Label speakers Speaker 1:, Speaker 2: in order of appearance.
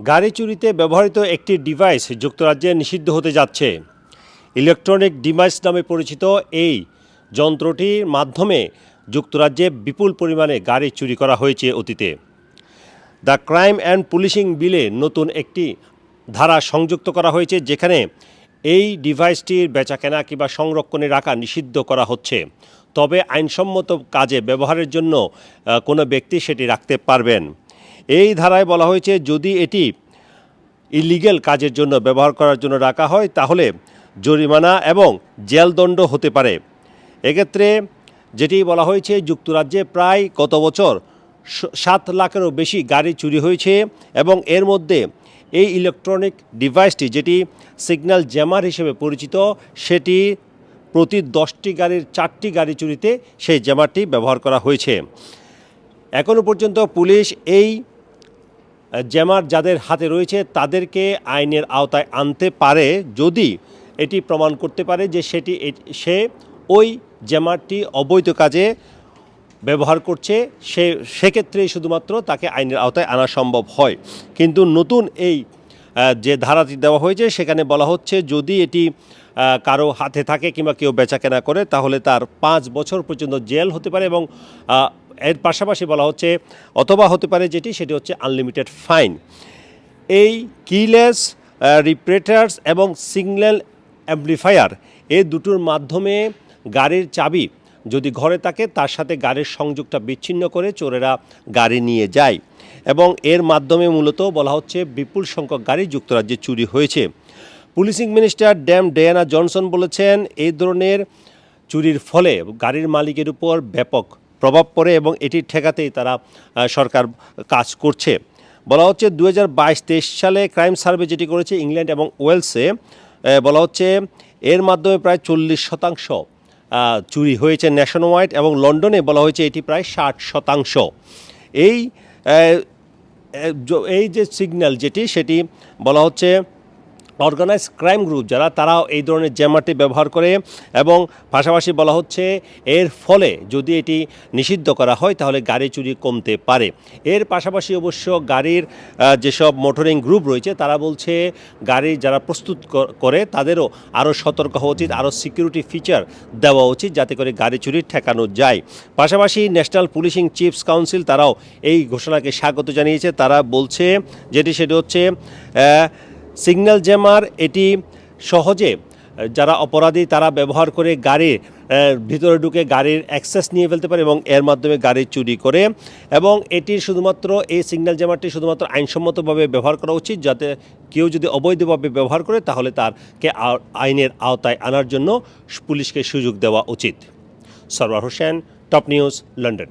Speaker 1: গাড়ি চুরিতে ব্যবহৃত একটি ডিভাইস যুক্তরাজ্যে নিষিদ্ধ হতে যাচ্ছে। ইলেকট্রনিক ডিভাইস নামে পরিচিত এই যন্ত্রটির মাধ্যমে যুক্তরাজ্যে বিপুল পরিমাণে গাড়ি চুরি করা হয়েছে অতীতে। দ্য ক্রাইম অ্যান্ড পুলিশিং বিলে নতুন একটি ধারা সংযুক্ত করা হয়েছে, যেখানে এই ডিভাইসটির বেচাকেনা কিংবা সংরক্ষণে রাখা নিষিদ্ধ করা হচ্ছে। তবে আইনসম্মত কাজে ব্যবহারের জন্য কোনো ব্যক্তি সেটি রাখতে পারবেন। এই ধারায় বলা হয়েছে, যদি এটি ইলিগেল কাজের জন্য ব্যবহার করার জন্য রাখা হয়, তাহলে জরিমানা এবং জেলদণ্ড হতে পারে। এক্ষেত্রে যেটি বলা হয়েছে, যুক্তরাজ্যে প্রায় গত বছর সাত লাখেরও বেশি গাড়ি চুরি হয়েছে এবং এর মধ্যে এই ইলেকট্রনিক ডিভাইসটি, যেটি সিগন্যাল জ্যামার হিসেবে পরিচিত, সেটি প্রতি দশটি গাড়ির চারটি গাড়ি চুরিতে সেই জ্যামারটি ব্যবহার করা হয়েছে। এখনও পর্যন্ত পুলিশ এই জ্যামার যাদের হাতে রয়েছে, তাদেরকে আইনের আওতায় আনতে পারে যদি এটি প্রমাণ করতে পারে যে সেটি সে ওই জ্যামারটি অবৈধ কাজে ব্যবহার করছে। সে, সেক্ষেত্রেই শুধুমাত্র তাকে আইনের আওতায় আনা সম্ভব হয়। কিন্তু নতুন এই যে ধারাটি দেওয়া হয়েছে, সেখানে বলা হচ্ছে যদি এটি কারও হাতে থাকে কিংবা কেউ বেচাকেনা করে, তাহলে তার পাঁচ বছর পর্যন্ত জেল হতে পারে এবং এর পাশাপাশি বলা হচ্ছে, অথবা হতে পারে যেটি, সেটি হচ্ছে আনলিমিটেড ফাইন এই কিলেস রিপ্রেটার্স এবং সিগন্যাল অ্যাম্পলিফায়ার এই দুটোর মাধ্যমে গাড়ির চাবি যদি ঘরে থাকে, তার সাথে গাড়ির সংযোগটা বিচ্ছিন্ন করে চোরেরা গাড়ি নিয়ে যায়। এবং এর মাধ্যমে মূলত বলা হচ্ছে বিপুল সংখ্যক গাড়ি যুক্তরাজ্যে চুরি হয়েছে। Policing minister dame Diana Johnson বলেছেন, এই ধরনের চুরির ফলে গাড়ির মালিকের উপর ব্যাপক প্রভাব পড়ে এবং এটি ঠেকাতেই তারা সরকার কাজ করছে। বলা হচ্ছে দু হাজার সালে ক্রাইম সার্ভে যেটি করেছে ইংল্যান্ড এবং ওয়েলসে বলা হচ্ছে এর মাধ্যমে প্রায় চল্লিশ শতাংশ চুরি হয়েছে ন্যাশন ওয়াইড এবং লন্ডনে বলা হয়েছে এটি প্রায় ষাট শতাংশ। এই এই যে সিগন্যাল যেটি, সেটি বলা হচ্ছে অর্গানাইজ ক্রাইম গ্রুপ যারা, তারাও এই ধরনের জ্যামারটি ব্যবহার করে এবং পাশাপাশি বলা হচ্ছে এর ফলে যদি এটি নিষিদ্ধ করা হয়, তাহলে গাড়ি চুরি কমতে পারে। এর পাশাপাশি অবশ্য গাড়ির যেসব মোটরিং গ্রুপ রয়েছে, তারা বলছে গাড়ি যারা প্রস্তুত করে, তাদেরও আরও সতর্ক হওয়া উচিত, আরও সিকিউরিটি ফিচার দেওয়া উচিত, যাতে করে গাড়ি চুরি ঠেকানো যায়। পাশাপাশি ন্যাশনাল পুলিশিং চিফস কাউন্সিল তারাও এই ঘোষণাকে স্বাগত জানিয়েছে। তারা বলছে, যেটি সেটি হচ্ছে সিগন্যাল জ্যামার এটি সহজে, যারা অপরাধী তারা ব্যবহার করে গাড়ির ভিতরে ঢুকে গাড়ির অ্যাক্সেস নিয়ে ফেলতে পারে এবং এর মাধ্যমে গাড়ি চুরি করে। এবং এটির শুধুমাত্র এই সিগন্যাল জ্যামারটি শুধুমাত্র আইনসম্মতভাবে ব্যবহার করা উচিত, যাতে কেউ যদি অবৈধভাবে ব্যবহার করে, তাহলে তারকে আইনের আওতায় আনার জন্য পুলিশকে সুযোগ দেওয়া উচিত। Sarwar Hossain, top news, London.